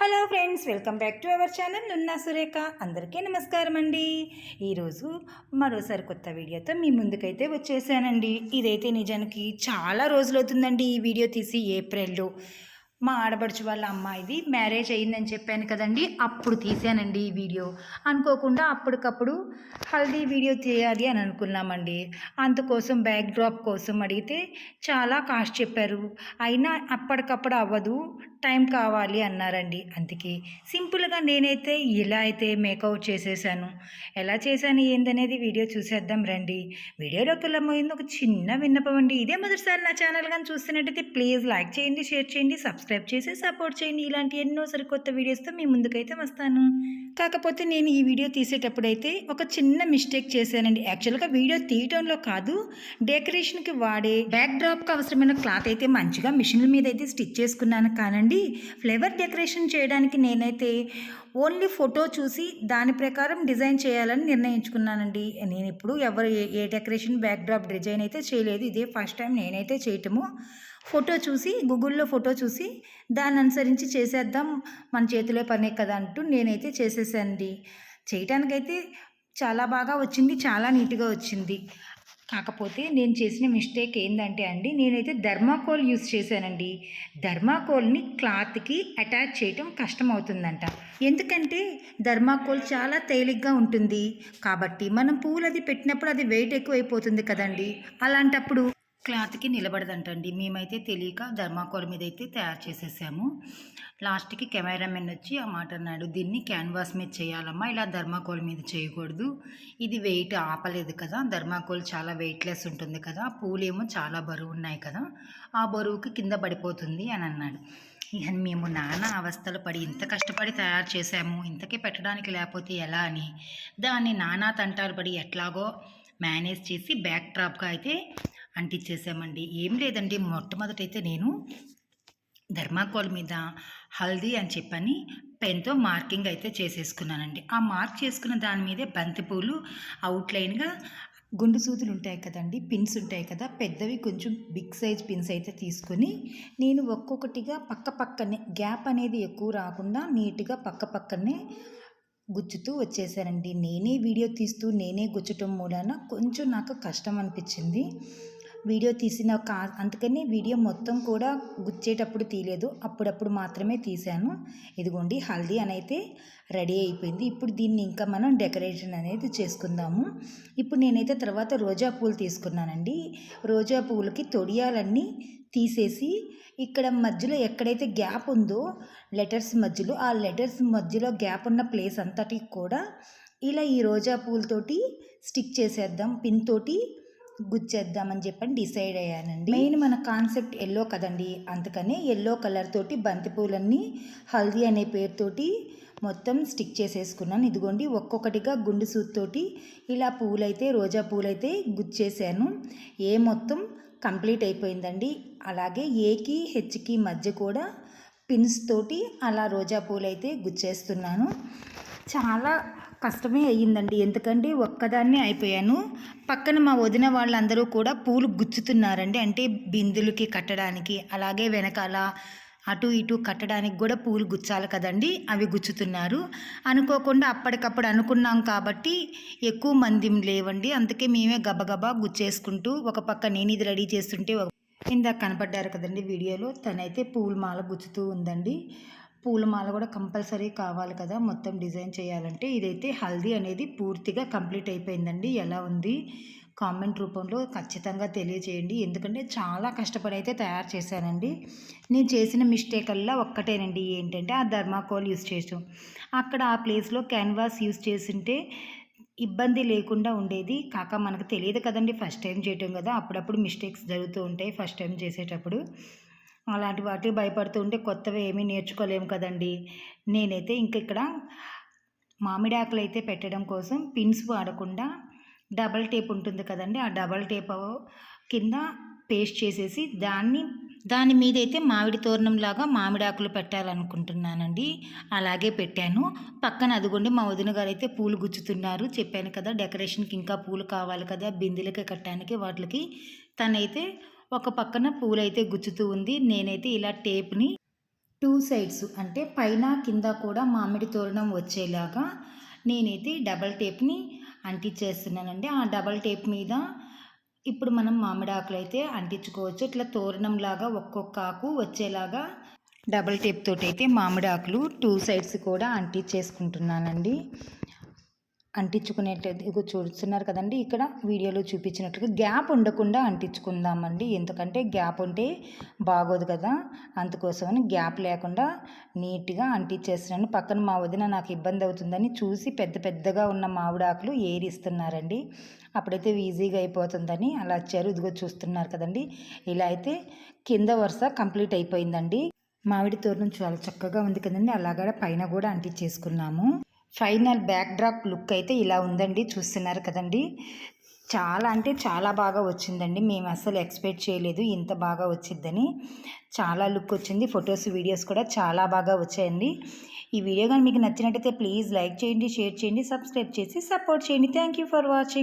Hello friends welcome back to our channel Nunna Surekha. అందరికీ నమస్కారం అండి. ఈరోజు మరోసారి కొత్త వీడియోతో మీ ముందుకైతే వచ్చేసానండి. ఇదైతే నిజానికి చాలా రోజులు అవుతుందండి ఈ వీడియో తీసి ఏప్రిల్లో. మా ఆడబడుచు వాళ్ళ అమ్మాయిది మ్యారేజ్ అయ్యిందని చెప్పాను కదండి అప్పుడు తీసానండి ఈ వీడియో. అనుకోకుండా అప్పటికప్పుడు హల్దీ వీడియో తీయాలి అని అనుకున్నామండి. అందుకోసం బ్యాక్ డ్రాప్ కోసం అడిగితే చాలా కాస్ట్ చెప్పారు. అయినా అప్పటికప్పుడు అవ్వదు టైం కావాలి అన్నారండి. అందుకే సింపుల్గా నేనైతే ఇలా అయితే మేకౌట్ చేసేసాను. ఎలా చేశాను ఏందనేది వీడియో చూసేద్దాం రండి. వీడియోలోకి వెళ్ళబోయింది ఒక చిన్న విన్నపం అండి. ఇదే మొదటిసారి నా ఛానల్ కానీ చూస్తున్నట్టయితే ప్లీజ్ లైక్ చేయండి షేర్ చేయండి సబ్స్క్రైబ్ చేసి సపోర్ట్ చేయండి. ఇలాంటి ఎన్నో సరికొత్త వీడియోస్తో మీ ముందుకైతే వస్తాను. కాకపోతే నేను ఈ వీడియో తీసేటప్పుడు అయితే ఒక చిన్న మిస్టేక్ చేశానండి. యాక్చువల్గా వీడియో తీయటంలో కాదు డెకరేషన్కి వాడే బ్యాక్ డ్రాప్కి అవసరమైన క్లాత్ అయితే మంచిగా మిషన్ల మీద అయితే స్టిచ్ చేసుకున్నాను. కానండి ఫ్లేవర్ డెకరేషన్ చేయడానికి నేనైతే ఓన్లీ ఫోటో చూసి దాని ప్రకారం డిజైన్ చేయాలని నిర్ణయించుకున్నానండి. నేను ఇప్పుడు ఎవరు ఏ ఏ డెకరేషన్ బ్యాక్ డ్రాప్ డిజైన్ అయితే చేయలేదు. ఇదే ఫస్ట్ టైం నేనైతే చేయటము. ఫోటో చూసి గూగుల్లో ఫోటో చూసి దాన్ని అనుసరించి చేసేద్దాం మన చేతిలో పనే కదా అంటూ నేనైతే చేసేసానండి. చేయటానికైతే చాలా బాగా వచ్చింది చాలా నీట్గా వచ్చింది. కాకపోతే నేను చేసిన మిస్టేక్ ఏంటంటే అండి నేనైతే ధర్మాకోల్ యూస్ చేశానండి. ధర్మాకోల్ని క్లాత్కి అటాచ్ చేయటం కష్టం అవుతుందంట ఎందుకంటే ధర్మాకోల్ చాలా తేలిగ్గా ఉంటుంది. కాబట్టి మనం పూలు అది పెట్టినప్పుడు అది వెయిట్ ఎక్కువైపోతుంది కదండి. అలాంటప్పుడు క్లాత్కి నిలబడదంటండి. మేమైతే తెలియక ధర్మాకోల్ మీద అయితే తయారు చేసేసాము. లాస్ట్కి కెమెరామెన్ వచ్చి ఆ మాట అన్నాడు. దీన్ని క్యాన్వాస్ మీద చేయాలమ్మా ఇలా ధర్మాకోల్ మీద చేయకూడదు. ఇది వెయిట్ ఆపలేదు కదా ధర్మాకోల్ చాలా వెయిట్లెస్ ఉంటుంది కదా పూలేమో చాలా బరువు ఉన్నాయి కదా ఆ బరువుకి కింద పడిపోతుంది అని అన్నాడు. ఇక మేము నానా అవస్థలు పడి ఇంత కష్టపడి తయారు చేసాము ఇంతకే పెట్టడానికి లేకపోతే ఎలా అని? దాన్ని నానా తంటాలు పడి ఎట్లాగో మేనేజ్ చేసి బ్యాక్ డ్రాప్గా అయితే అంటించేసామండి ఏం లేదండి మొట్టమొదట అయితే నేను ధర్మాకోల్ మీద హల్దీ అని చెప్పని పెన్తో మార్కింగ్ అయితే చేసేసుకున్నానండి. ఆ మార్క్ చేసుకున్న దాని మీదే బంతిపూలు అవుట్లైన్గా గుండు సూదులు ఉంటాయి కదండి పిన్స్ ఉంటాయి కదా పెద్దవి కొంచెం బిగ్ సైజ్ పిన్స్ అయితే తీసుకొని నేను ఒక్కొక్కటిగా పక్క పక్కనే గ్యాప్ అనేది ఎక్కువ రాకుండా నీట్గా పక్క పక్కనే గుచ్చుతూ వచ్చేసానండి. నేనే వీడియో తీస్తూ నేనే గుచ్చటం మూలాన కొంచెం నాకు కష్టం అనిపించింది. వీడియో తీసిన కా అందుకని వీడియో మొత్తం కూడా గుచ్చేటప్పుడు తీయలేదు. అప్పుడప్పుడు మాత్రమే తీశాను. ఇదిగోండి హల్దీ అని అయితే రెడీ అయిపోయింది. ఇప్పుడు దీన్ని ఇంకా మనం డెకరేషన్ అనేది చేసుకుందాము. ఇప్పుడు నేనైతే తర్వాత రోజా పూలు తీసుకున్నానండి. రోజా పూలకి తొడియాలన్నీ తీసేసి ఇక్కడ మధ్యలో ఎక్కడైతే గ్యాప్ ఉందో లెటర్స్ మధ్యలో ఆ లెటర్స్ మధ్యలో గ్యాప్ ఉన్న ప్లేస్ అంతటికి కూడా ఇలా ఈ రోజా పూలతోటి స్టిక్ చేసేద్దాం. పిన్ తోటి గుచ్చేద్దామని చెప్పని డిసైడ్ అయ్యానండి. మెయిన్ మన కాన్సెప్ట్ ఎల్లో కదండి. అందుకనే ఎల్లో కలర్ తోటి బంతిపూలన్నీ హల్దీ అనే పేరుతోటి మొత్తం స్టిక్ చేసేసుకున్నాను. ఇదిగోండి ఒక్కొక్కటిగా గుండు సూత్తోటి ఇలా పూలైతే రోజా పూలైతే గుచ్చేసాను. ఏ మొత్తం కంప్లీట్ అయిపోయిందండి. అలాగే ఏకి హెచ్కి మధ్య కూడా పిన్స్ తోటి అలా రోజా పూలైతే గుచ్చేస్తున్నాను. చాలా కష్టమే అయ్యిందండి. ఎందుకంటే ఒక్కదాన్నే అయిపోయాను. పక్కన మా వదిన వాళ్ళందరూ కూడా పూలు గుచ్చుతున్నారండి. అంటే బిందులకి కట్టడానికి అలాగే వెనకాల అటు ఇటు కట్టడానికి కూడా పూలు గుచ్చాలి కదండి. అవి గుచ్చుతున్నారు. అనుకోకుండా అప్పటికప్పుడు అనుకున్నాం కాబట్టి ఎక్కువ మంది లేవండి. అందుకే మేమే గబగబా గుచ్చేసుకుంటూ ఒక పక్క నేను ఇది రెడీ చేస్తుంటే ఇందాక కనపడ్డారు కదండి వీడియోలో. తనైతే పూల మాల గుచ్చుతూ ఉందండి. పూలమాల కూడా కంపల్సరీ కావాలి కదా మొత్తం డిజైన్ చేయాలంటే. ఇదైతే హల్దీ అనేది పూర్తిగా కంప్లీట్ అయిపోయిందండి. ఎలా ఉంది కామెంట్ రూపంలో ఖచ్చితంగా తెలియజేయండి ఎందుకంటే చాలా కష్టపడి అయితే తయారు చేశానండి. నేను చేసిన మిస్టేకల్లా ఒక్కటేనండి. ఏంటంటే ఆ ధర్మాకోల్ యూస్ చేసాం అక్కడ ఆ ప్లేస్లో క్యాన్వాస్ యూస్ చేసింటే ఇబ్బంది లేకుండా ఉండేది. కాక మనకు తెలియదు కదండి ఫస్ట్ టైం చేయటం కదా. అప్పుడప్పుడు మిస్టేక్స్ జరుగుతూ ఉంటాయి ఫస్ట్ టైం చేసేటప్పుడు. అలాంటి వాటికి భయపడుతూ ఉంటే కొత్తవి ఏమీ నేర్చుకోలేము కదండి. నేనైతే ఇంక ఇక్కడ మామిడి ఆకులు అయితే పెట్టడం కోసం పిన్స్ వాడకుండా డబల్ టేప్ ఉంటుంది కదండి ఆ డబల్ టేప్ కింద పేస్ట్ చేసేసి దాన్ని దాని మీద అయితే మామిడి తోరణంలాగా మామిడి ఆకులు పెట్టాలనుకుంటున్నానండి. అలాగే పెట్టాను. పక్కన అదిగోండి మా వదిన గారు అయితే పూలు గుచ్చుతున్నారు. చెప్పాను కదా డెకరేషన్కి ఇంకా పూలు కావాలి కదా బిందెలకి కట్టడానికి వాటికి. తనైతే ఒక పక్కన పూలైతే గుచ్చుతూ ఉంది. నేనైతే ఇలా టేప్ని టూ సైడ్స్ అంటే పైన కింద కూడా మామిడి తోరణం వచ్చేలాగా నేనైతే డబల్ టేప్ని అంటించేస్తున్నానండి. ఆ డబల్ టేప్ మీద ఇప్పుడు మనం మామిడి ఆకులు అయితే అంటించుకోవచ్చు. ఇట్లా తోరణం లాగా ఒక్కొక్క ఆకు వచ్చేలాగా డబల్ టేప్ తోటి అయితే మామిడి ఆకులు టూ సైడ్స్ కూడా అంటించేసుకుంటున్నానండి. అంటించుకునేటది చూస్తున్నారు కదండి ఇక్కడ వీడియోలో చూపించినట్లుగా గ్యాప్ ఉండకుండా అంటించుకుందామండి. ఎందుకంటే గ్యాప్ ఉంటే బాగోదు కదా. అందుకోసమని గ్యాప్ లేకుండా నీట్గా అంటించేస్తున్నాను. పక్కన మా వదిన నాకు ఇబ్బంది అవుతుందని చూసి పెద్ద పెద్దగా ఉన్న మామిడాకులు ఏరిస్తున్నారండి. అప్పుడైతే ఈజీగా అయిపోతుందని అలా వచ్చారు. ఇదిగో చూస్తున్నారు కదండి. ఇలా అయితే కింద వరుస కంప్లీట్ అయిపోయిందండి. మామిడి తోరణం చాలా చక్కగా ఉంది కదండి. అలాగా పైన కూడా అంటించేసుకున్నాము. ఫైనల్ బ్యాక్ డ్రాప్ లుక్ అయితే ఇలా ఉందండి చూస్తున్నారు కదండి. చాలా అంటే చాలా బాగా వచ్చిందండి. మేము అసలు ఎక్స్పెక్ట్ చేయలేదు ఇంత బాగా వచ్చిందని చాలా లుక్ వచ్చింది ఫొటోస్ వీడియోస్ కూడా చాలా బాగా వచ్చాయండి. ఈ వీడియో కానీ మీకు నచ్చినట్టయితే ప్లీజ్ లైక్ చేయండి షేర్ చేయండి సబ్స్క్రైబ్ చేసి సపోర్ట్ చేయండి. Thank you for watching.